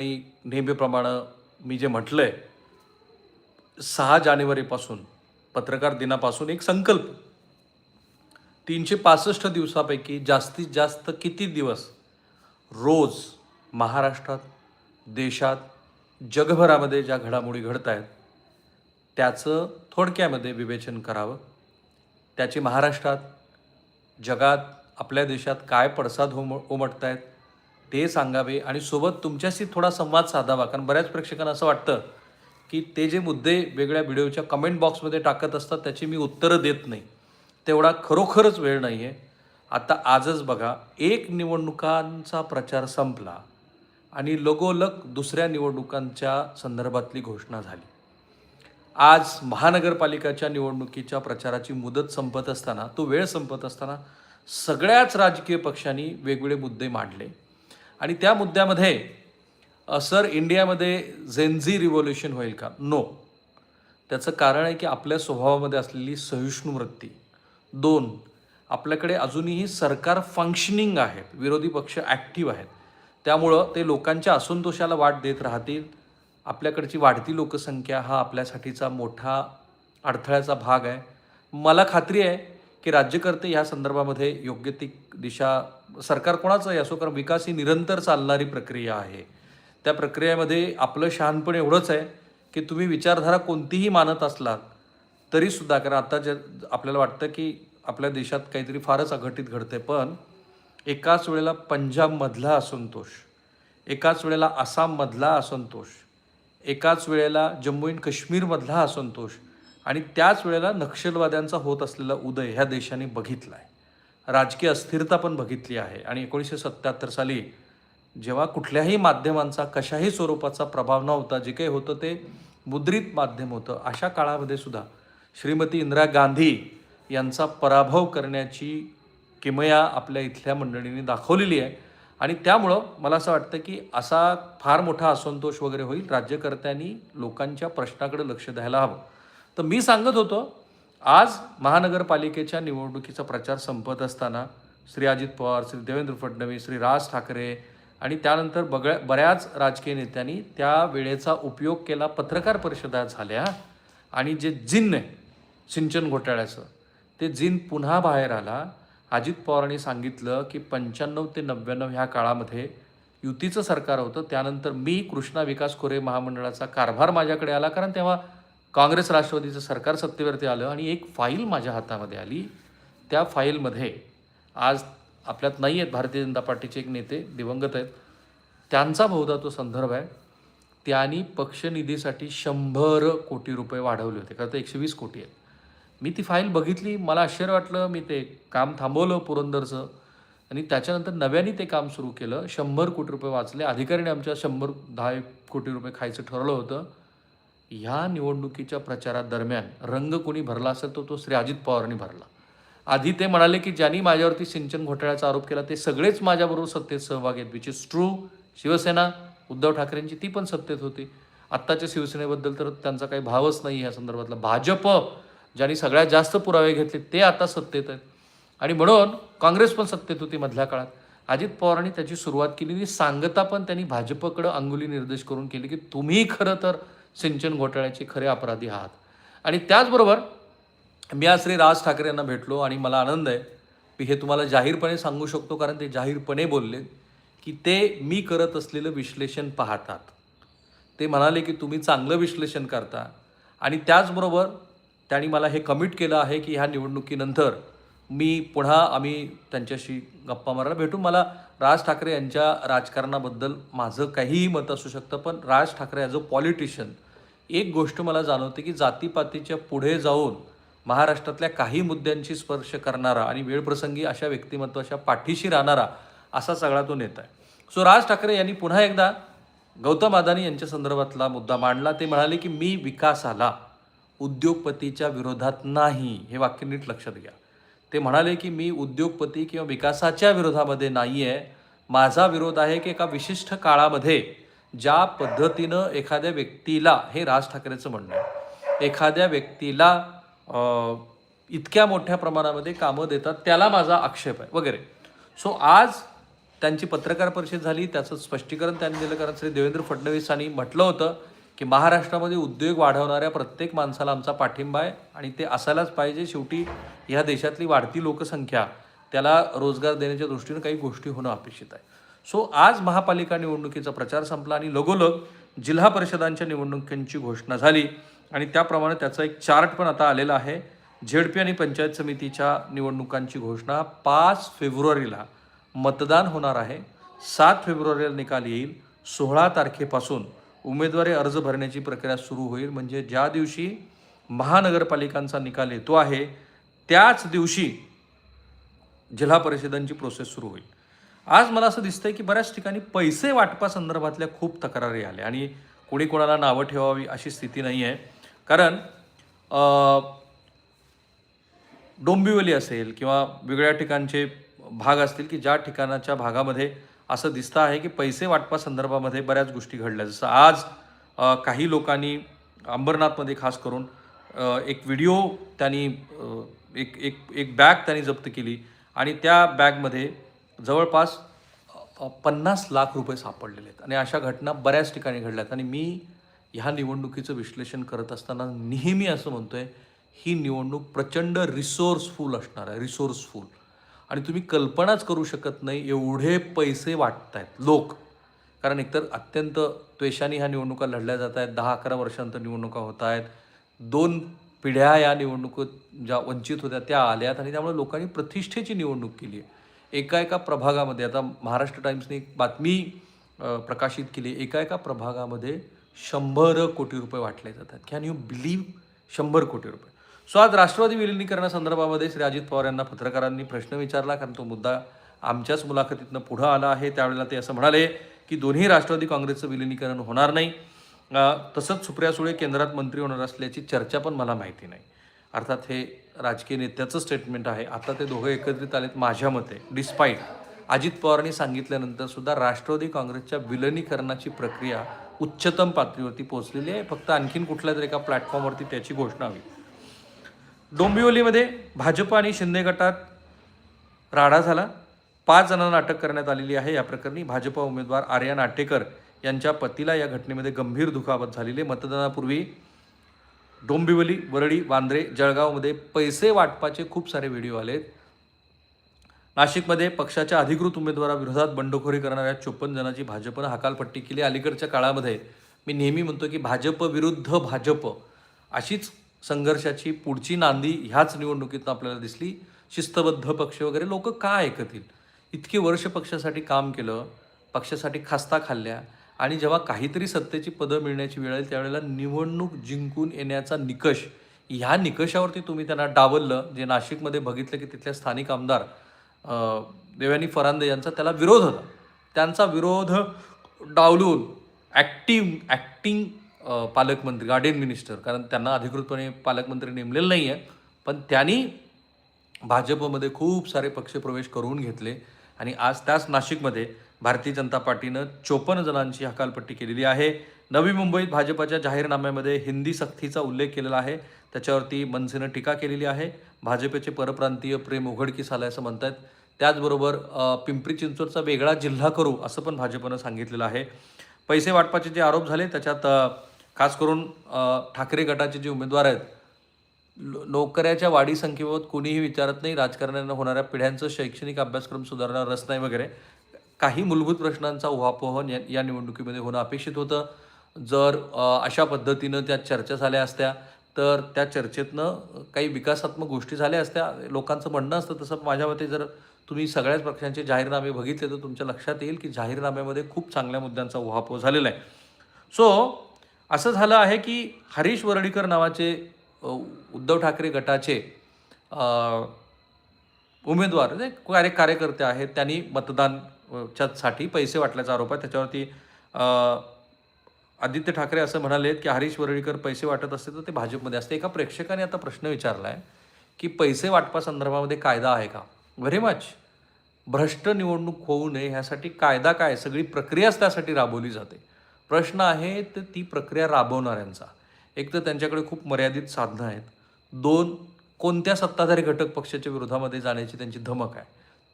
आणि नेहमीप्रमाणे मी जे म्हटलं आहे सहा जानेवारीपासून पत्रकार दिनापासून एक संकल्प. तीनशे पासष्ट दिवसापैकी जास्तीत जास्त किती दिवस रोज महाराष्ट्रात देशात जगभरामध्ये ज्या घडामोडी घडत आहेत त्याचं थोडक्यामध्ये विवेचन करावं. त्याची महाराष्ट्रात जगात आपल्या देशात काय पडसाद होम उमटत आहेत ते सांगावे आणि सोबत तुमच्याशी थोडा संवाद साधावा. कारण बऱ्याच प्रेक्षकांना असं वाटतं की ते जे मुद्दे वेगळ्या व्हिडिओच्या कमेंट बॉक्समध्ये टाकत असतात त्याची मी उत्तरं देत नाही. तेवढा खरोखरच वेळ नाही आहे आता आजच बघा एक निवडणुकांचा प्रचार संपला आणि लगोलग दुसऱ्या निवडणुकांच्या संदर्भातली घोषणा झाली. आज महानगरपालिकाच्या निवडणुकीच्या प्रचाराची मुदत संपत असताना तो वेळ संपत असताना सगळ्याच राजकीय पक्षांनी वेगवेगळे मुद्दे मांडले. आणि त्या मुद्द्यामध्ये सर इंडियामध्ये झेन्झी रिव्होल्युशन होईल का? नो त्याचं कारण आहे की आपल्या स्वभावामध्ये असलेली सहिष्णू वृत्ती. दोन आपल्याकडे अजूनही सरकार फंक्शनिंग आहेत विरोधी पक्ष ॲक्टिव्ह आहेत. त्यामुळं ते लोकांच्या असंतोषाला वाट देत राहतील. आपल्याकडची वाढती लोकसंख्या हा आपल्यासाठीचा मोठा अडथळ्याचा भाग आहे. मला खात्री आहे की राज्यकर्ते ह्या संदर्भामध्ये योग्य ती दिशा सरकार कोणाचंही असो कारण विकास ही निरंतर चालणारी प्रक्रिया आहे. त्या प्रक्रियेमध्ये आपलं शहाणपण एवढंच आहे की तुम्ही विचारधारा कोणतीही मानत असलात तरीसुद्धा कारण आता जे आपल्याला वाटतं की आपल्या देशात काहीतरी फारच अघटित घडते पण एकाच वेळेला पंजाबमधला असंतोष एकाच वेळेला आसाममधला असंतोष एकाच वेळेला जम्मू अँड काश्मीरमधला असंतोष आणि त्याच वेळेला नक्षलवाद्यांचा होत असलेला उदय ह्या देशाने बघितला आहे राजकीय अस्थिरता पण बघितली आहे. आणि एकोणीसशे सत्त्याहत्तर साली जेव्हा कुठल्याही माध्यमांचा कशाही स्वरूपाचा प्रभाव नव्हता जे काही होतं ते मुद्रित माध्यम होतं. अशा काळामध्ये सुद्धा श्रीमती इंदिरा गांधी यांचा पराभव करण्याची किमया आपल्या इथल्या मंडळींनी दाखवलेली आहे. आणि त्यामुळं मला असं वाटतं की असा फार मोठा असंतोष वगैरे होईल. राज्यकर्त्यांनी लोकांच्या प्रश्नाकडे लक्ष द्यायला हवं. तर मी सांगत होतो आज महानगरपालिकेच्या निवडणुकीचा प्रचार संपत असताना श्री अजित पवार श्री देवेंद्र फडणवीस श्री राज ठाकरे आणि त्यानंतर बगळ्या बऱ्याच राजकीय नेत्यांनी त्या वेळेचा उपयोग केला. पत्रकार परिषदा झाल्या आणि जे जिन्न आहे सिंचन घोटाळ्याचं ते जिन पुन्हा बाहेर आला. अजित पवारांनी सांगितलं की पंच्याण्णव ते नव्याण्णव ह्या काळामध्ये युतीचं सरकार होतं. त्यानंतर मी कृष्णा विकास खोरे महामंडळाचा कारभार माझ्याकडे आला. कारण तेव्हा काँग्रेस राष्ट्रवादीचं सरकार सत्तेवरती आलं आणि एक फाईल माझ्या हातामध्ये आली. त्या फाईलमध्ये आज आपल्यात नाही आहेत भारतीय जनता पार्टीचे एक नेते दिवंगत आहेत. त्यांचा बहुधा तो संदर्भ आहे. त्यांनी पक्षनिधीसाठी शंभर कोटी रुपये वाढवले होते. खरं तर एकशे वीस कोटी आहेत. मी ती फाईल बघितली. मला आश्चर्य वाटलं. मी ते काम थांबवलं पुरंदरचं. आणि त्याच्यानंतर नव्याने ते काम सुरू केलं. शंभर कोटी रुपये वाचले. अधिकाऱ्याने आमच्या शंभर दहा एक कोटी रुपये खायचं ठरवलं होतं. ह्या निवडणुकीच्या प्रचारादरम्यान रंग कोणी भरला असेल तो तो श्री अजित पवारांनी भरला. आधी ते म्हणाले की ज्यांनी माझ्यावरती सिंचन घोटाळ्याचा आरोप केला ते सगळेच माझ्याबरोबर सत्तेत सहभागी आहेत. Which is true Shiv Sena Uddhav ठाकरेंची ती पण सत्तेत होती. आत्ताच्या शिवसेनेबद्दल तर त्यांचा काही भावच नाही या संदर्भातला. भाजप ज्यांनी सगळ्यात जास्त पुरावे घेतले ते आता सत्तेत आहेत. आणि म्हणून काँग्रेस पण सत्तेत होती मधल्या काळात. अजित पवारांनी त्याची सुरुवात केली आणि सांगता पण त्यांनी भाजपकडं अंगुली निर्देश करून केली की तुम्ही खरं तर सिंचन घोटाळ्याचे खरे अपराधी आहात. आणि त्याचबरोबर मी आज श्री राज ठाकरे यांना भेटलो आणि मला आनंद आहे मी हे तुम्हाला जाहीरपणे सांगू शकतो कारण ते जाहीरपणे बोलले की ते मी करत असलेलं विश्लेषण पाहतात. ते म्हणाले की तुम्ही चांगलं विश्लेषण करता. आणि त्याचबरोबर त्यांनी मला हे कमिट केलं आहे की ह्या निवडणुकीनंतर मी पुन्हा आम्ही त्यांच्याशी गप्पा मारायला भेटू. मला राज ठाकरे यांच्या राजकारणाबद्दल माझं काहीही मत असू शकतं पण Raj Thackeray as a politician एक गोष्ट मला जाणवते की जातीपातीच्या पुढे जाऊन महाराष्ट्रातल्या काही मुद्द्यांशी स्पर्श करणारा आणि वेळप्रसंगी अशा व्यक्तिमत्वाच्या पाठीशी राहणारा असा सगळा तो नेता आहे. सो राज ठाकरे यांनी पुन्हा एकदा गौतम अदानी यांच्या संदर्भातला मुद्दा मांडला. ते म्हणाले की मी विकासाला उद्योगपतीच्या विरोधात नाही हे वाक्य नीट लक्षात घ्या. ते म्हणाले की मी उद्योगपती किंवा विकासाच्या विरोधामध्ये नाही आहे माझा विरोध आहे की एका विशिष्ट काळामध्ये ज्या पद्धतीनं एखाद्या व्यक्तीला हे राज ठाकरेचं म्हणणं आहे एखाद्या व्यक्तीला इतक्या मोठ्या प्रमाणामध्ये कामं देतात त्याला माझा आक्षेप आहे वगैरे. सो आज त्यांची पत्रकार परिषद झाली त्याचं स्पष्टीकरण त्यांनी दिलं कारण श्री देवेंद्र फडणवीसांनी म्हटलं होतं की महाराष्ट्रामध्ये उद्योग वाढवणाऱ्या प्रत्येक माणसाला आमचा पाठिंबा आहे आणि ते असायलाच पाहिजे. शेवटी ह्या देशातली वाढती लोकसंख्या त्याला रोजगार देण्याच्या दृष्टीनं काही गोष्टी होणं अपेक्षित आहे. सो आज महापालिका निवडणुकीचा प्रचार संपला आणि लगोलग जिल्हा परिषदांच्या निवडणुकींची घोषणा झाली आणि त्याप्रमाणे त्याचा एक चार्ट पण आता आलेला आहे. झेडपी आणि पंचायत समितीच्या निवडणुकांची घोषणा पाच फेब्रुवारीला मतदान होणार आहे. सात फेब्रुवारीला निकाल येईल. सोळा तारखेपासून उमेदवारी अर्ज भरण्याची प्रक्रिया सुरू होईल. म्हणजे ज्या दिवशी महानगरपालिकांचा निकाल येतो आहे त्याच दिवशी जिल्हा परिषदांची प्रोसेस सुरू होईल. आज मला असं दिसतंय की बऱ्याच ठिकाणी पैसे वाटपासंदर्भातल्या खूप तक्रारी आल्या आणि कोणी कोणाला नावं ठेवावी अशी स्थिती नाही आहे. कारण डोंबिवली असेल किंवा वेगळ्या ठिकाणचे भाग असतील की ज्या ठिकाणाच्या भागामध्ये असं दिसतं आहे की पैसे वाटपासंदर्भामध्ये बऱ्याच गोष्टी घडल्या. जसं आज काही लोकांनी अंबरनाथमध्ये खास करून एक व्हिडिओ त्यांनी एक एक एक बॅग त्यांनी जप्त केली आणि त्या बॅगमध्ये जवळपास पन्नास लाख रुपये सापडलेले आहेत. आणि अशा घटना बऱ्याच ठिकाणी घडल्या आहेत. आणि मी ह्या निवडणुकीचं विश्लेषण करत असताना नेहमी असं म्हणतो आहे ही निवडणूक प्रचंड रिसोर्सफुल असणार आहे. रिसोर्सफुल आणि तुम्ही कल्पनाच करू शकत नाही एवढे पैसे वाटत आहेत लोक. कारण एकतर अत्यंत त्वेषाने ह्या निवडणुका लढल्या जात आहेत दहा अकरा वर्षांतर निवडणुका होत आहेत. दोन पिढ्या या निवडणुकीत ज्या वंचित होत्या त्या आल्यात आणि त्यामुळे लोकांनी प्रतिष्ठेची निवडणूक केली आहे. एका एका प्रभागामध्ये आता महाराष्ट्र टाइम्सने एक बातमी प्रकाशित केली एका एका प्रभागामध्ये शंभर कोटी रुपये वाटले जातात. कॅन यू बिलीव्ह शंभर कोटी रुपये. सो आज राष्ट्रवादी विलिनीकरणासंदर्भामध्ये श्री अजित पवार यांना पत्रकारांनी प्रश्न विचारला कारण तो मुद्दा आमच्याच मुलाखतीतनं पुढं आला आहे. त्यावेळेला ते असं म्हणाले की दोन्ही राष्ट्रवादी काँग्रेसचं विलिनीकरण होणार नाही. तसंच सुप्रिया सुळे केंद्रात मंत्री होणार असल्याची चर्चा पण मला माहिती नाही. अर्थात हे राजकीय नेत्याचं स्टेटमेंट आहे. आता ते दोघं एकत्रित आलेत माझ्या मते डिस्पाईट अजित पवारांनी सांगितल्यानंतर सुद्धा राष्ट्रवादी काँग्रेसच्या विलनीकरणाची प्रक्रिया उच्चतम पातळीवरती पोहोचलेली आहे. फक्त आणखीन कुठल्या तरी एका प्लॅटफॉर्मवरती त्याची घोषणा हवी. डोंबिवलीमध्ये भाजप आणि शिंदे गटात राडा झाला. पाच जणांना अटक करण्यात आलेली आहे. या प्रकरणी भाजप उमेदवार आर्या नाटेकर यांच्या पतीला या घटनेमध्ये गंभीर दुखापत झालेली मतदानापूर्वी डोंबिवली वरळी वांद्रे जळगावमध्ये पैसे वाटपाचे खूप सारे व्हिडिओ आलेत. नाशिकमध्ये पक्षाच्या अधिकृत उमेदवाराविरोधात बंडखोरी करणाऱ्या चोपन्न जणांची भाजपनं हकालपट्टी केली. अलीकडच्या काळामध्ये मी नेहमी म्हणतो की भाजप विरुद्ध भाजप अशीच संघर्षाची पुढची नांदी ह्याच निवडणुकीत आपल्याला दिसली. शिस्तबद्ध पक्ष वगैरे लोक का ऐकतील? इतके वर्ष पक्षासाठी काम केलं पक्षासाठी खास्ता खाल्ल्या आणि जेव्हा काहीतरी सत्तेची पदं मिळण्याची वेळ आली त्यावेळेला निवडणूक जिंकून येण्याचा निकष ह्या निकषावरती तुम्ही त्यांना डावललं जे नाशिकमध्ये बघितलं की तिथल्या स्थानिक आमदार देवानी फरांदे यांचा त्याला विरोध होता. त्यांचा विरोध डावलून ॲक्टिव्ह ॲक्टिंग पालकमंत्री गार्डियन मिनिस्टर कारण त्यांना अधिकृतपणे पालकमंत्री नेमलेलं नाही आहे पण त्यांनी भाजपमध्ये खूप सारे पक्षप्रवेश करून घेतले आणि आज त्याच नाशिकमध्ये भारतीय जनता पार्टीनं चोपन्न जणांची हकालपट्टी केलेली आहे. नवी मुंबईत भाजपच्या जाहीरनाम्यामध्ये हिंदी सक्तीचा उल्लेख केलेला आहे. त्याच्यावरती मनसेनं टीका केलेली आहे. भाजपचे परप्रांतीय प्रेम उघडकीस आलं असं म्हणतात त्याचबरोबर पिंपरी चिंचवडचा वेगळा जिल्हा करू असं पण भाजपनं सांगितलेलं आहे. पैसे वाटपाचे जे आरोप झाले त्याच्यात खास करून ठाकरे गटाचे जे उमेदवार आहेत नोकऱ्याच्या वाढी संख्येबाबत कोणीही विचारत नाही. राजकारण्यांना होणाऱ्या पिढ्यांचं शैक्षणिक अभ्यासक्रम सुधारणार रस नाही वगैरे. काही मूलभूत प्रश्नांचा उहापोहन या या निवडणुकीमध्ये होणं अपेक्षित होतं. जर अशा पद्धतीनं त्या चर्चा झाल्या असत्या तर त्या चर्चेतनं काही विकासात्मक गोष्टी झाल्या असत्या. लोकांचं म्हणणं असतं तसं. माझ्या मते जर तुम्ही सगळ्याच पक्षांचे जाहीरनामे बघितले तर तुमच्या लक्षात येईल की जाहीरनाम्यामध्ये खूप चांगल्या मुद्द्यांचा उहापोह झालेला आहे. सो असं झालं आहे की हरीश वरडीकर नावाचे उद्धव ठाकरे गटाचे उमेदवार जे कार्य कार्यकर्ते आहेत त्यांनी मतदानसाठी पैसे वाटल्याचा आरोप आहे. त्याच्यावरती आदित्य ठाकरे असं म्हणालेत की हरीश वरळीकर पैसे वाटत असते तर ते भाजपमध्ये असते एका प्रेक्षकाने आता प्रश्न विचारला आहे की पैसे वाटपासंदर्भामध्ये कायदा आहे का? व्हेरी मच भ्रष्ट निवडणूक होऊ नये ह्यासाठी कायदा काय सगळी प्रक्रियाच त्यासाठी राबवली जाते. प्रश्न आहे तर ती प्रक्रिया राबवणाऱ्यांचा. एक तर त्यांच्याकडे खूप मर्यादित साधनं आहेत. दोन कोणत्या सत्ताधारी घटक पक्षाच्या विरोधामध्ये जाण्याची त्यांची धमक आहे?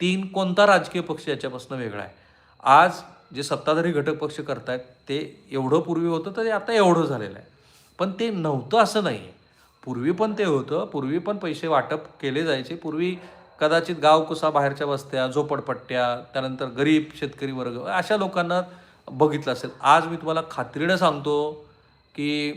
तीन कोणता राजकीय पक्ष याच्यापासून वेगळा आहे? आज जे सत्ताधारी घटक पक्ष करतायत ते एवढं पूर्वी होतं तर ते आता एवढं झालेलं आहे. पण ते नव्हतं असं नाही आहे पूर्वी पण ते होतं पूर्वी पण पैसे वाटप केले जायचे. पूर्वी कदाचित गाव कुसा बाहेरच्या वस्त्या झोपडपट्ट्या त्यानंतर गरीब शेतकरी वर्ग अशा लोकांना बघितलं असेल. आज मी तुम्हाला खात्रीनं सांगतो की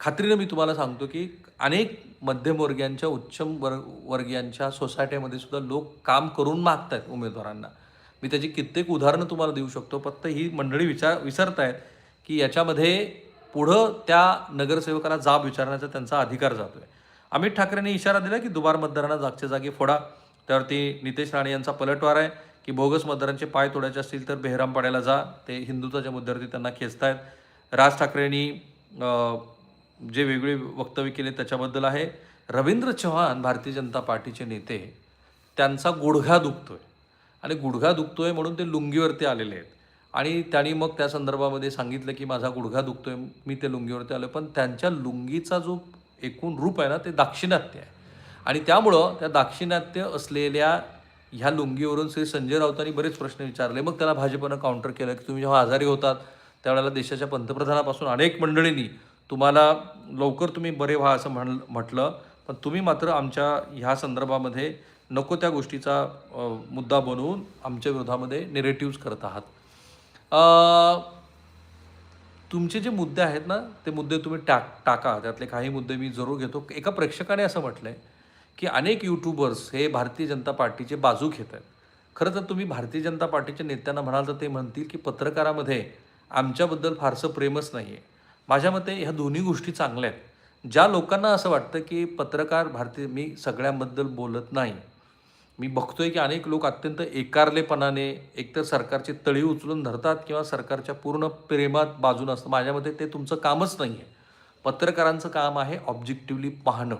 खात्रीनं मी तुम्हाला सांगतो की अनेक मध्यमवर्गीयांच्या उच्च वर्ग वर्गीयांच्या सोसायट्यामध्ये सुद्धा लोक काम करून मागत आहेत उमेदवारांना. मी त्याची कित्येक उदाहरणं तुम्हाला देऊ शकतो. फक्त ही मंडळी विचार विसरत आहेत की याच्यामध्ये पुढं त्या नगरसेवकाला जाब विचारण्याचा त्यांचा अधिकार जातो आहे अमित ठाकरेंनी इशारा दिला की दुबार मतदारांना जागच्या जागी फोडा. त्यावरती नितेश राणे यांचा पलटवार आहे की बोगस मतदारांचे पाय तोडायचे असतील तर बेहरामपाड्याला जा. ते हिंदुत्वाच्या मुद्द्यावरती त्यांना खेचतायत. राज ठाकरेंनी जे वेगळे वक्तव्य केले त्याच्याबद्दल आहे. रवींद्र चव्हाण भारतीय जनता पार्टीचे नेते त्यांचा गुडघा दुखतोय. आणि गुडघा दुखतोय म्हणून ते लुंगीवरती आलेले आहेत. आणि त्यांनी मग त्या संदर्भामध्ये सांगितलं की माझा गुडघा दुखतोय मी ते लुंगीवरती आलो पण त्यांच्या लुंगीचा जो एकूण रूप आहे ना ते दाक्षिणात्य आहे. आणि त्यामुळं त्या दाक्षिणात्य असलेल्या ह्या लुंगीवरून श्री संजय राऊतांनी बरेच प्रश्न विचारले. मग त्याला भाजपनं काउंटर केलं की तुम्ही जेव्हा आजारी होतात त्यावेळेला देशाच्या पंतप्रधानापासून अनेक मंडळींनी तुम्हाला लवकर तुम्ही बरे व्हा असं म्हण म्हटलं. पण तुम्ही मात्र आमच्या ह्या संदर्भामध्ये नको त्या गोष्टीचा मुद्दा बनवून आमच्या विरोधामध्ये निरेटिव्ज करत आहात. तुमचे जे मुद्दे आहेत ना ते मुद्दे तुम्ही टाक टाका. त्यातले काही मुद्दे मी जरूर घेतो. एका प्रेक्षकाने असं म्हटलं आहे की अनेक यूट्यूबर्स हे भारतीय जनता पार्टीचे बाजू घेत आहेत. खरं तर तुम्ही भारतीय जनता पार्टीच्या नेत्यांना म्हणाल तर ते म्हणतील की पत्रकारामध्ये आमच्याबद्दल फारसं प्रेमच नाही आहे माझ्या मते ह्या दोन्ही गोष्टी चांगल्या आहेत. ज्या लोकांना असं वाटतं की पत्रकार भारतीय मी सगळ्यांबद्दल बोलत नाही. मी बघतोय की अनेक लोक अत्यंत एकारलेपणाने एकतर सरकारची तळी उचलून धरतात किंवा सरकारच्या पूर्ण प्रेमात बाजून असतं. माझ्या मते ते तुमचं कामच नाही आहे पत्रकारांचं काम आहे ऑब्जेक्टिव्हली पाहणं.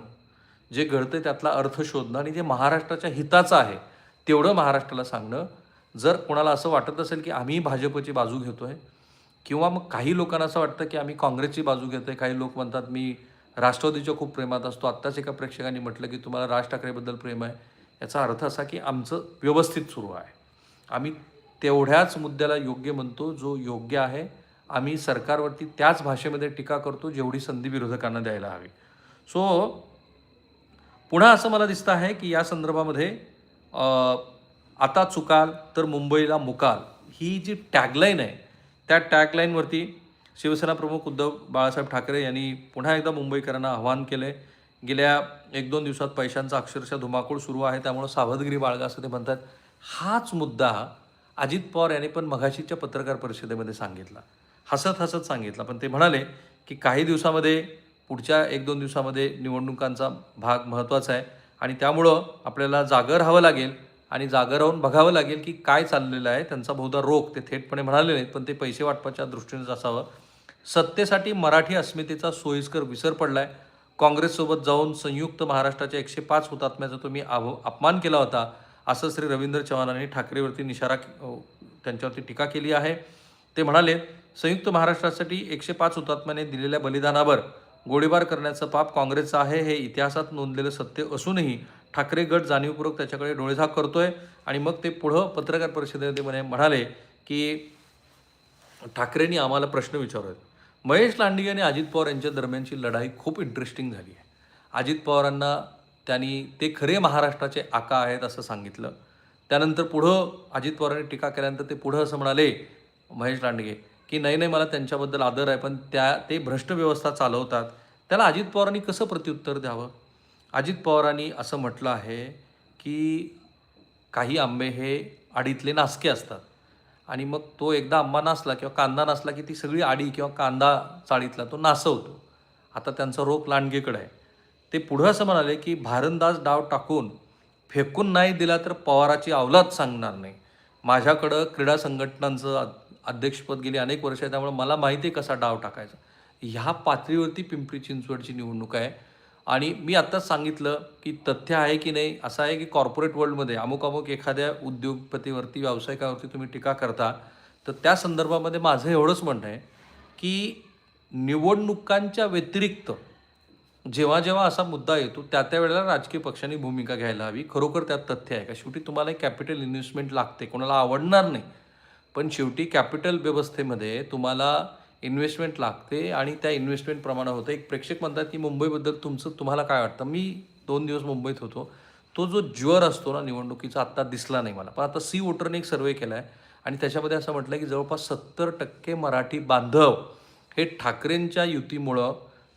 जे घडतं त्यातला अर्थ शोधणं आणि जे महाराष्ट्राच्या हिताचं आहे तेवढं महाराष्ट्राला सांगणं जर कोणाला असं वाटत असेल की आम्ही भाजपची बाजू घेतो आहे किंवा मग काही लोकांना असं वाटतं की आम्ही काँग्रेसची बाजू घेतो आहे काही लोक म्हणतात मी राष्ट्रवादीच्या खूप प्रेमात असतो आत्ताच एका प्रेक्षकांनी म्हटलं की तुम्हाला राज ठाकरेबद्दल प्रेम आहे. याचा अर्थ असा की आमचं व्यवस्थित सुरू आहे. आम्ही तेवढ्याच मुद्द्याला योग्य म्हणतो जो योग्य आहे आम्ही सरकारवरती त्याच भाषेमध्ये टीका करतो जेवढी संधी विरोधकांना द्यायला हवी. सो पुन्हा असं मला दिसतं आहे की या संदर्भामध्ये आता चुकाल तर मुंबईला मुकाल ही जी टॅगलाईन आहे त्या टॅगलाईनवरती शिवसेना प्रमुख उद्धव बाळासाहेब ठाकरे यांनी पुन्हा एकदा मुंबईकरांना आवाहन केलं आहे गेल्या एक दोन दिवसात पैशांचा अक्षरशः धुमाकूळ सुरू आहे त्यामुळं सावधगिरी बाळगा असं ते म्हणतात. हाच मुद्दा अजित पवार यांनी पण मघाशीच्या पत्रकार परिषदेमध्ये सांगितला. हसत हसत सांगितला. पण ते म्हणाले की काही दिवसामध्ये पुढच्या एक दोन दिवसामध्ये निवडणुकांचा भाग महत्त्वाचा आहे. आणि त्यामुळं आपल्याला जागर राहावं लागेल आणि जागर राहून बघावं लागेल की काय चाललेलं आहे. त्यांचा बहुधा रोग ते थेटपणे म्हणाले नाहीत पण ते पैसे वाटपाच्या दृष्टीनेच असावं. सत्तेसाठी मराठी अस्मितेचा सोयीस्कर विसर पडला आहे काँग्रेससोबत जाऊन संयुक्त महाराष्ट्राच्या एकशे पाच हुतात्म्याचा तुम्ही आव अपमान केला होता असं श्री रवींद्र चव्हाणांनी ठाकरेवरती निशारा त्यांच्यावरती टीका केली आहे. ते म्हणाले संयुक्त महाराष्ट्रासाठी एकशे पाच हुतात्म्याने दिलेल्या बलिदानावर गोळीबार करण्याचं पाप काँग्रेसचं आहे हे इतिहासात नोंदलेलं सत्य असूनही ठाकरे गट जाणीवपूर्वक त्याच्याकडे डोळेझाक करतोय. आणि मग ते पुढं पत्रकार परिषदेमध्ये म्हणे- म्हणाले की ठाकरेंनी आम्हाला प्रश्न विचारत महेश लांडगे आणि अजित पवार यांच्या दरम्यानची लढाई खूप इंटरेस्टिंग झाली आहे. अजित पवारांना त्यांनी ते खरे महाराष्ट्राचे आका आहेत असं सांगितलं. त्यानंतर पुढं अजित पवारांनी टीका केल्यानंतर ते पुढं असं म्हणाले महेश लांडगे की नाही नाही मला त्यांच्याबद्दल आदर आहे पण त्या ते भ्रष्ट व्यवस्था चालवतात. त्याला अजित पवारांनी कसं प्रत्युत्तर द्यावं? अजित पवारांनी असं म्हटलं आहे की काही आंबे हे आडीतले नासके असतात. आणि मग तो एकदा आंबा नासला किंवा कांदा नासला की ती सगळी आडी किंवा कांदा चाळीतला तो नासवतो. आता त्यांचा रोप लांडगेकडे आहे. ते पुढं असं म्हणाले की भारंदाज डाव टाकून फेकून नाही दिला तर पवाराची अवलाद सांगणार नाही. माझ्याकडं क्रीडा संघटनांचं अध्यक्षपद गेली अनेक वर्ष आहे त्यामुळे मला माहिती आहे कसा डाव टाकायचा. ह्या पातळीवरती पिंपरी चिंचवडची निवडणूक आहे. आणि मी आत्ताच सांगितलं की तथ्य आहे की नाही असं आहे की कॉर्पोरेट वर्ल्डमध्ये अमुक अमुक एखाद्या उद्योगपतीवरती व्यावसायिकावरती तुम्ही टीका करता तर त्या संदर्भामध्ये माझं एवढंच म्हणणं आहे की निवडणुकांच्या व्यतिरिक्त जेव्हा जेव्हा असा मुद्दा येतो त्या त्या वेळेला राजकीय पक्षांनी भूमिका घ्यायला हवी. खरोखर त्यात तथ्य आहे का? शेवटी तुम्हाला एक कॅपिटल इन्व्हेस्टमेंट लागते कोणाला आवडणार नाही. पण शेवटी कॅपिटल व्यवस्थेमध्ये तुम्हाला इन्व्हेस्टमेंट लागते आणि त्या इन्व्हेस्टमेंटप्रमाणे होतं. एक प्रेक्षक म्हणतात की मुंबईबद्दल तुमचं तुम्हाला काय वाटतं? मी दोन दिवस मुंबईत होतो. तो जो ज्वर असतो ना निवडणुकीचा आत्ता दिसला नाही मला. पण आता सी वोटरने एक सर्वे केला आहे आणि त्याच्यामध्ये असं म्हटलं की जवळपास सत्तर टक्के मराठी बांधव हे ठाकरेंच्या युतीमुळं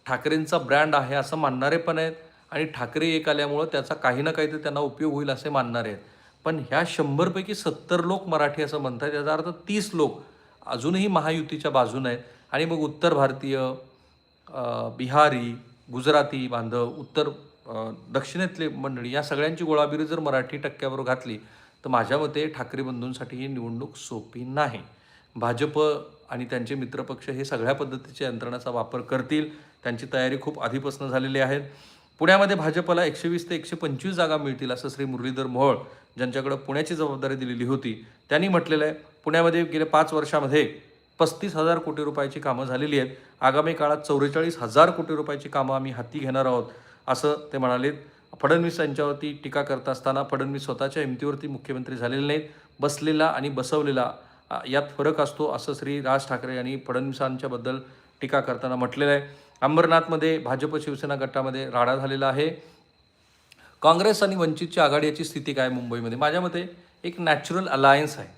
ठाकरेंचा ब्रँड आहे असं मानणारे पण आहेत आणि ठाकरे एक आल्यामुळं त्याचा काही ना काहीतरी त्यांना उपयोग होईल असे मानणारे आहेत. पण ह्या शंभरपैकी सत्तर लोक मराठी असं म्हणतात याचा अर्थ तीस लोक अजूनही महायुतीच्या बाजून आहेत. आणि मग उत्तर भारतीय बिहारी गुजराती बांधव उत्तर दक्षिणेतले मंडळी या सगळ्यांची गोळाबिरी जर मराठी टक्क्यावर घातली तर माझ्या मते ठाकरे बंधूंसाठी ही निवडणूक सोपी नाही. भाजप आणि त्यांचे मित्रपक्ष हे सगळ्या पद्धतीच्या यंत्रणाचा वापर करतील. त्यांची तयारी खूप आधीपासून झालेली आहे. पुण्यामध्ये भाजपला एकशे वीस ते एकशे पंचवीस जागा मिळतील असं श्री मुरलीधर मोहोळ ज्यांच्याकडे पुण्याची जबाबदारी दिलेली होती त्यांनी म्हटलेलं आहे पुण्यामध्ये गेल्या पाच वर्षामध्ये पस्तीस हजार कोटी रुपयाची कामं झालेली आहेत. आगामी काळात चौवेचाळीस हजार कोटी रुपयाची कामं आम्ही हाती घेणार आहोत असं ते म्हणाले. फडणवीस यांच्यावरती टीका करत असताना फडणवीस स्वतःच्या हिमतीवरती मुख्यमंत्री झालेले नाहीत बसलेला आणि बसवलेला यात फरक असतो असं श्री राज ठाकरे यांनी फडणवीसांच्याबद्दल टीका करताना म्हटलेलं आहे. अंबरनाथमध्ये भाजप शिवसेना गटामध्ये राडा झालेला आहे. काँग्रेस आणि वंचितची आघाडी याची स्थिती काय मुंबईमध्ये? माझ्या मते एक नॅचरल अलायन्स आहे.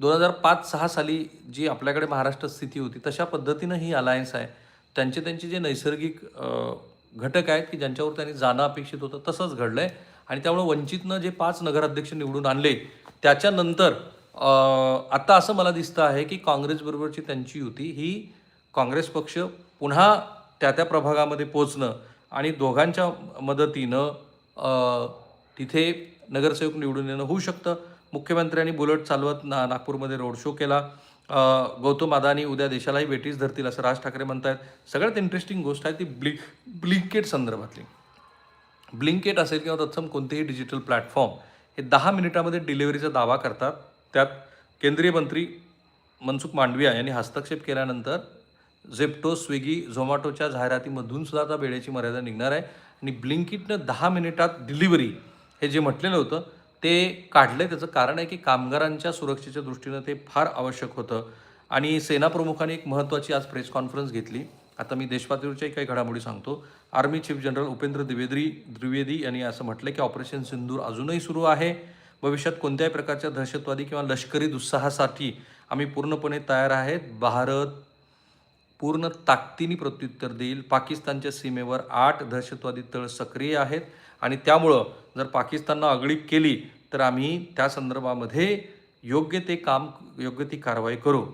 दोन हजार पाच सहा साली जी आपल्याकडे महाराष्ट्र स्थिती होती तशा पद्धतीनं ही अलायन्स आहे. त्यांचे त्यांचे जे नैसर्गिक घटक आहेत की ज्यांच्यावर त्यांनी जाणं अपेक्षित होतं तसंच घडलं आहे आणि त्यामुळे वंचितनं जे पाच नगराध्यक्ष निवडून आणले त्याच्यानंतर आत्ता आता असं मला दिसतं आहे की काँग्रेसबरोबरची त्यांची युती ही काँग्रेस पक्ष पुन्हा त्या त्या प्रभागामध्ये पोचणं आणि दोघांच्या मदतीनं तिथे नगरसेवक निवडून येणं होऊ शकतं. मुख्यमंत्र्यांनी बुलेट चालवत ना नागपूरमध्ये रोड शो केला. गौतम अदानी उद्या देशालाही वेटीस धरतील असं राज ठाकरे म्हणत आहेत सगळ्यात इंटरेस्टिंग गोष्ट आहे ती ब्लिक ब्लिंकेट संदर्भातली. ब्लिंकेट असेल किंवा तत्सम कोणतेही डिजिटल प्लॅटफॉर्म हे दहा मिनिटामध्ये डिलिव्हरीचा दावा करतात. त्यात केंद्रीय मंत्री मनसुख मांडविया यांनी हस्तक्षेप केल्यानंतर झेप्टो स्विगी झोमॅटोच्या जाहिरातीमधून सुद्धा आता वेळेची मर्यादा निघणार आहे. आणि ब्लिंकिटनं दहा मिनिटात डिलिव्हरी हे जे म्हटलेलं होतं ते काढलं त्याचं कारण आहे की कामगारांच्या सुरक्षेच्या दृष्टीनं ते फार आवश्यक होतं. आणि सेनाप्रमुखांनी एक महत्त्वाची आज प्रेस कॉन्फरन्स घेतली. आता मी देशपातळीवरच्याही काही घडामोडी सांगतो. Army chief general Upendra Dwivedi Dwivedi यांनी असं म्हटलं की ऑपरेशन सिंदूर अजूनही सुरू आहे. भविष्यात कोणत्याही प्रकारच्या दहशतवादी किंवा लष्करी दुस्साहासाठी आम्ही पूर्णपणे तयार आहेत. भारत पूर्ण ताकदीने प्रत्युत्तर देईल. पाकिस्तानच्या सीमेवर आठ दहशतवादी तळ सक्रिय आहेत आणि त्यामुळं जर पाकिस्ताननं अगळीक केली तर आम्ही त्या संदर्भामध्ये योग्य ते काम योग्य ती कारवाई करू.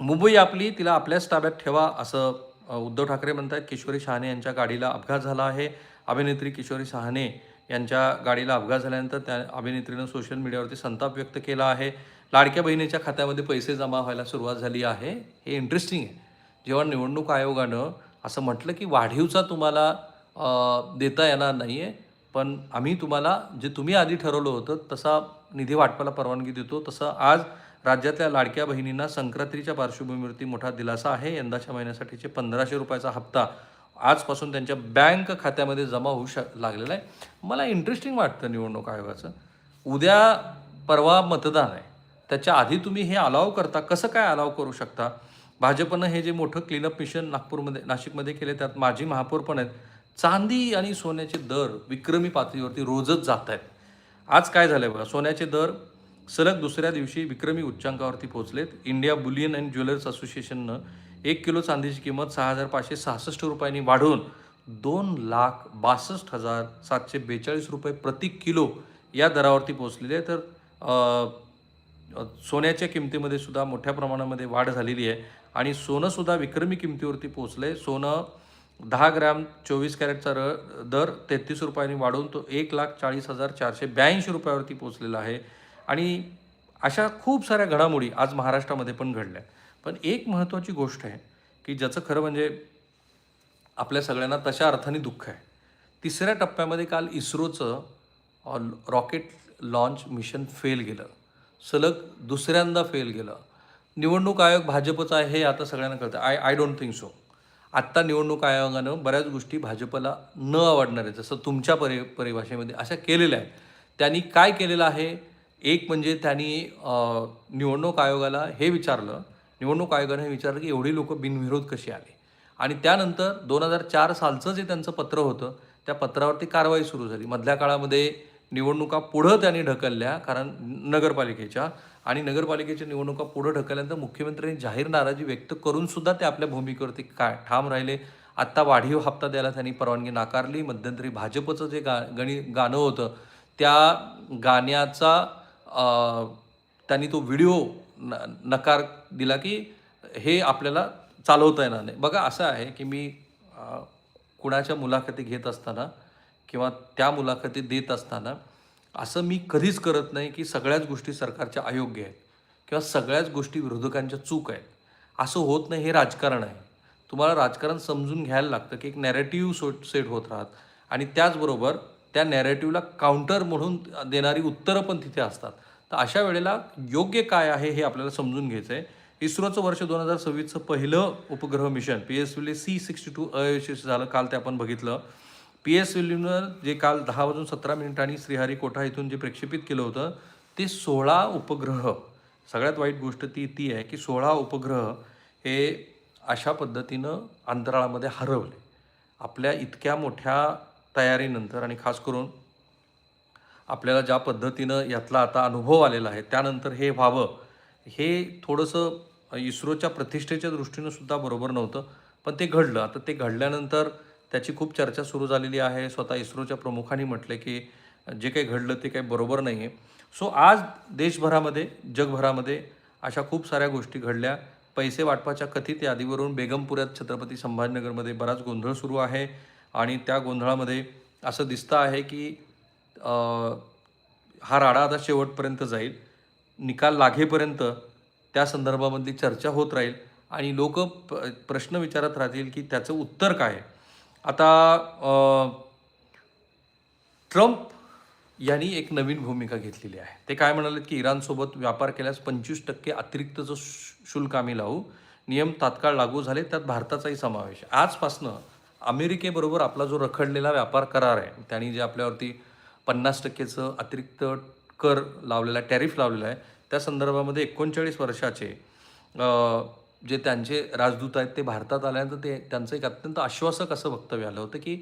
मुंबई आपली तिला आपल्याच ताब्यात ठेवा असं उद्धव ठाकरे म्हणतात किशोरी शहाणे यांच्या गाडीला अपघात झाला आहे. अभिनेत्री किशोरी शहाणे यांच्या गाडीला अपघात झाल्यानंतर त्या अभिनेत्रीनं सोशल मीडियावरती संताप व्यक्त केला आहे. लाडक्या बहिणीच्या खात्यामध्ये पैसे जमा व्हायला सुरुवात झाली आहे. हे इंटरेस्टिंग आहे. जेव्हा निवडणूक आयोगानं असं म्हटलं की वाढीवचा तुम्हाला देता येणार नाही आहे पण आम्ही तुम्हाला जे तुम्ही आधी ठरवलं होतं तसा निधी वाटपाला परवानगी देतो. तसं आज राज्यातल्या लाडक्या बहिणींना संक्रांतीच्या पार्श्वभूमीवरती मोठा दिलासा आहे. यंदाच्या महिन्यासाठीचे पंधराशे रुपयाचा हप्ता आजपासून त्यांच्या बँक खात्यामध्ये जमा होऊ शक लागलेला आहे. मला इंटरेस्टिंग वाटतं निवडणूक आयोगाचं. उद्या परवा मतदान आहे. त्याच्या आधी तुम्ही हे अलाव करता. कसं काय अलाव करू शकता? भाजपनं हे जे मोठं क्लीनअप मिशन नागपूरमध्ये नाशिकमध्ये केले त्यात माजी महापौर पण आहेत. चांदी आणि सोन्याचे दर विक्रमी पातळीवरती रोजच जात आहेत आज काय झालंय बघा? सोन्याचे दर सलग दुसऱ्या दिवशी विक्रमी उच्चांकावरती पोहोचलेत. इंडिया बुलियन अँड ज्वेलर्स असोसिएशननं एक किलो चांदीची किंमत सहा हजार पाचशे सहासष्ट रुपयांनी वाढवून दोन लाख बासष्ट हजार सातशे बेचाळीस रुपये प्रति किलो या दरावरती पोहोचलेले आहे. तर सोन्याच्या किमतीमध्ये सुद्धा मोठ्या प्रमाणामध्ये वाढ झालेली आहे. आणि सोनंसुद्धा विक्रमी किमतीवरती पोहोचलं आहे सोनं दहा ग्रॅम चोवीस कॅरेटचा र दर तेहतीस रुपयांनी वाढवून तो एक लाख चाळीस हजार चारशे ब्याऐंशी रुपयावरती पोचलेला आहे. आणि अशा खूप साऱ्या घडामोडी आज महाराष्ट्रामध्ये पण घडल्या. पण एक महत्त्वाची गोष्ट आहे की ज्याचं खरं म्हणजे आपल्या सगळ्यांना तशा अर्थाने दुःख आहे. तिसऱ्या टप्प्यामध्ये काल इस्रोचं रॉकेट लॉन्च मिशन फेल गेलं. सलग दुसऱ्यांदा फेल गेलं निवडणूक आयोग भाजपचा आहे हे आता सगळ्यांना कळतं. I I don't think so आत्ता निवडणूक आयोगानं बऱ्याच गोष्टी भाजपला न आवडणार जसं तुमच्या परि परिभाषेमध्ये अशा केलेल्या आहेत. त्यांनी काय केलेलं आहे? एक म्हणजे त्यांनी निवडणूक आयोगाला हे विचारलं. निवडणूक आयोगानं हे विचारलं की एवढी लोक बिनविरोध कशी आली? आणि त्यानंतर दोन हजार चार सालचं जे त्यांचं पत्र होतं त्या पत्रावरती कारवाई सुरू झाली. मधल्या काळामध्ये निवडणुका पुढं त्यांनी ढकलल्या कारण नगरपालिकेच्या. आणि नगरपालिकेच्या निवडणुका पुढं ढकलल्यानंतर मुख्यमंत्र्यांनी जाहीर नाराजी व्यक्त करूनसुद्धा ते आपल्या भूमिकेवरती काय ठाम राहिले. आत्ता वाढीव हप्ता द्यायला त्यांनी परवानगी नाकारली. मध्यंतरी भाजपचं जे गा गणी गाणं होतं त्या गाण्याचा त्यांनी तो व्हिडिओ न नकार दिला की हे आपल्याला चालवता येणार नाही. बघा असं आहे की मी कुणाच्या मुलाखती घेत असताना किंवा त्या मुलाखती देत असताना असं मी कधीच करत नाही की सगळ्याच गोष्टी सरकारच्या अयोग्य आहेत किंवा सगळ्याच गोष्टी विरोधकांच्या चूक आहेत. असं होत नाही हे राजकारण आहे. तुम्हाला राजकारण समजून घ्यायला लागतं की एक नॅरेटिव्ह सो सेट होत राहत. आणि त्याचबरोबर त्या नॅरेटिव्हला काउंटर म्हणून देणारी उत्तरं पण तिथे असतात. तर अशा वेळेला योग्य काय आहे हे आपल्याला समजून घ्यायचं आहे. इस्रोचं वर्ष दोन हजार सव्वीसचं पहिलं उपग्रह mission P S L C sixty two अयशस्वी झालं. काल ते आपण बघितलं. पी एस एल्यूनं जे काल दहा वाजून सतरा मिनिटांनी श्रीहरिकोटा इथून जे प्रक्षेपित केलं होतं ते सोळा उपग्रह सगळ्यात वाईट गोष्ट ती ती आहे की सोळा उपग्रह हे अशा पद्धतीनं अंतराळामध्ये हरवले. आपल्या इतक्या मोठ्या तयारीनंतर आणि खास करून आपल्याला ज्या पद्धतीनं यातला आता अनुभव आलेला आहे त्यानंतर हे व्हावं हे थोडंसं इस्रोच्या प्रतिष्ठेच्या दृष्टीनं सुद्धा बरोबर नव्हतं पण ते घडलं. आता ते घडल्यानंतर त्याची खूप चर्चा सुरू झालेली आहे. स्वतः इस्रोच्या प्रमुखांनी म्हटलं की जे काही घडलं ते काही बरोबर नाही आहे सो आज देशभरामध्ये जगभरामध्ये अशा खूप साऱ्या गोष्टी घडल्या. पैसे वाटपाच्या कथित यादीवरून बेगमपुऱ्यात छत्रपती संभाजीनगरमध्ये बराच गोंधळ सुरू आहे. आणि त्या गोंधळामध्ये असं दिसतं आहे की हा राडा आता शेवटपर्यंत जाईल. निकाल लागेपर्यंत त्या संदर्भामधली चर्चा होत राहील. आणि लोक प्रश्न विचारत राहतील की त्याचं उत्तर काय आहे? आता ट्रम्प यांनी एक नवीन भूमिका घेतलेली आहे ते काय म्हणाले की इराणसोबत व्यापार केल्यास पंचवीस टक्के अतिरिक्तचं शु- शुल्क आम्ही लावू नियम तात्काळ लागू झाले त्यात भारताचाही समावेश आहे. आजपासनं अमेरिकेबरोबर आपला जो रखडलेला व्यापार करार आहे त्यांनी जे आपल्यावरती पन्नास टक्केचं अतिरिक्त कर लावलेला आहे टॅरिफ लावलेला आहे त्या संदर्भामध्ये एकोणचाळीस वर्षाचे जे त्यांचे राजदूत आहेत ते भारतात आल्यानंतर ते त्यांचं एक अत्यंत आश्वासक असं वक्तव्य आलं होतं की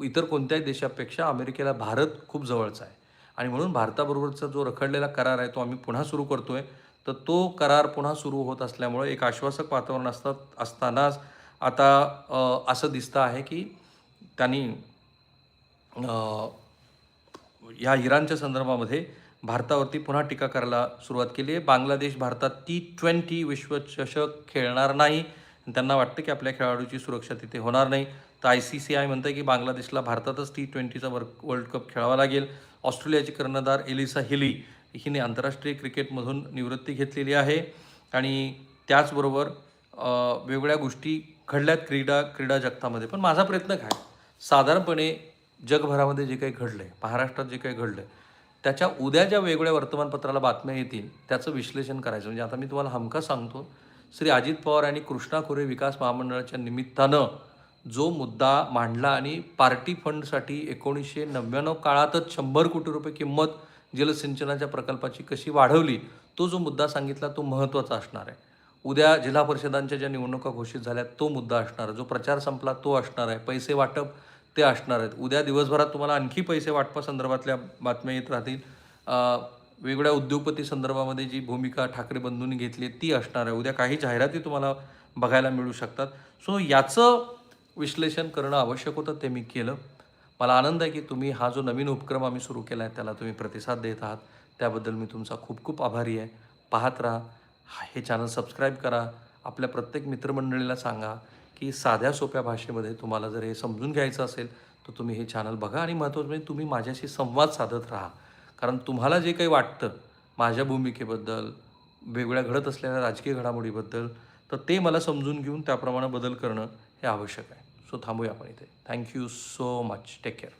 इतर कोणत्याही देशापेक्षा अमेरिकेला भारत खूप जवळचा आहे. आणि म्हणून भारताबरोबरचा जो रखडलेला करार आहे तो आम्ही पुन्हा सुरू करतोय. तर तो करार पुन्हा सुरू होत असल्यामुळे एक आश्वासक वातावरण असतात असतानाच आता असं दिसतं आहे की त्यांनी या इराणच्या संदर्भामध्ये भारतावरती पुन्हा टीका करायला सुरुवात केली आहे. बांगलादेश भारतात टी ट्वेंटी विश्वचषक खेळणार नाही. त्यांना वाटतं की आपल्या खेळाडूची सुरक्षा तिथे होणार नाही. तर आय सी सी आय म्हणतं की बांगलादेशला भारतातच टी ट्वेंटीचा वर्क वर्ल्ड कप खेळावा लागेल. ऑस्ट्रेलियाची कर्णधार एलिसा हिली हिने आंतरराष्ट्रीय क्रिकेटमधून निवृत्ती घेतलेली आहे. आणि त्याचबरोबर वेगवेगळ्या गोष्टी घडल्यात क्रीडा क्रीडा जगतामध्ये. पण माझा प्रयत्न काय? साधारणपणे जगभरामध्ये जे काही घडलं आहे महाराष्ट्रात जे काही घडलं आहे त्याच्या उद्या ज्या वेगवेगळ्या वर्तमानपत्राला बातम्या येतील त्याचं विश्लेषण करायचं. म्हणजे आता मी तुम्हाला हमखास सांगतो श्री अजित पवार आणि कृष्णा खोरे विकास महामंडळाच्या निमित्तानं जो मुद्दा मांडला आणि पार्टी फंडसाठी एकोणीसशे नव्याण्णव काळातच शंभर कोटी रुपये किंमत जलसिंचनाच्या प्रकल्पाची कशी वाढवली तो जो मुद्दा सांगितला तो महत्त्वाचा असणार आहे. उद्या जिल्हा परिषदांच्या ज्या निवडणुका घोषित झाल्या तो मुद्दा असणार आहे. जो प्रचार संपला तो असणार आहे. पैसे वाटप ते असणार आहेत. उद्या दिवसभरात तुम्हाला आणखी पैसे वाटपा संदर्भातल्या बातम्या येत राहतील. वेगवेगळ्या उद्योगपती संदर्भामध्ये जी भूमिका ठाकरे बंधूंनी घेतली ती असणार आहे. उद्या काही जाहिराती तुम्हाला बघायला मिळू शकतात. सो याचं विश्लेषण करणं आवश्यक होतं ते मी केलं. मला आनंद आहे की तुम्ही हा जो नवीन उपक्रम आम्ही सुरू केला आहे त्याला तुम्ही प्रतिसाद देत आहात. त्याबद्दल मी तुमचा खूप खूप आभारी आहे. पाहत राहा. हा- हे चॅनल सबस्क्राईब करा. आपल्या प्रत्येक मित्रमंडळीला सांगा. की साध्या सोप्या भाषेमध्ये तुम्हाला जर हे समजून घ्यायचं असेल तर तुम्ही हे चॅनल बघा आणि महत्त्वाचं म्हणजे तुम्ही माझ्याशी संवाद साधत राहा. कारण तुम्हाला जे काही वाटतं माझ्या भूमिकेबद्दल वेगवेगळ्या घडत असलेल्या राजकीय घडामोडीबद्दल तर ते मला समजून घेऊन त्याप्रमाणे बदल करणं हे आवश्यक आहे. सो थांबूया आपण इथे. Thank you so much take care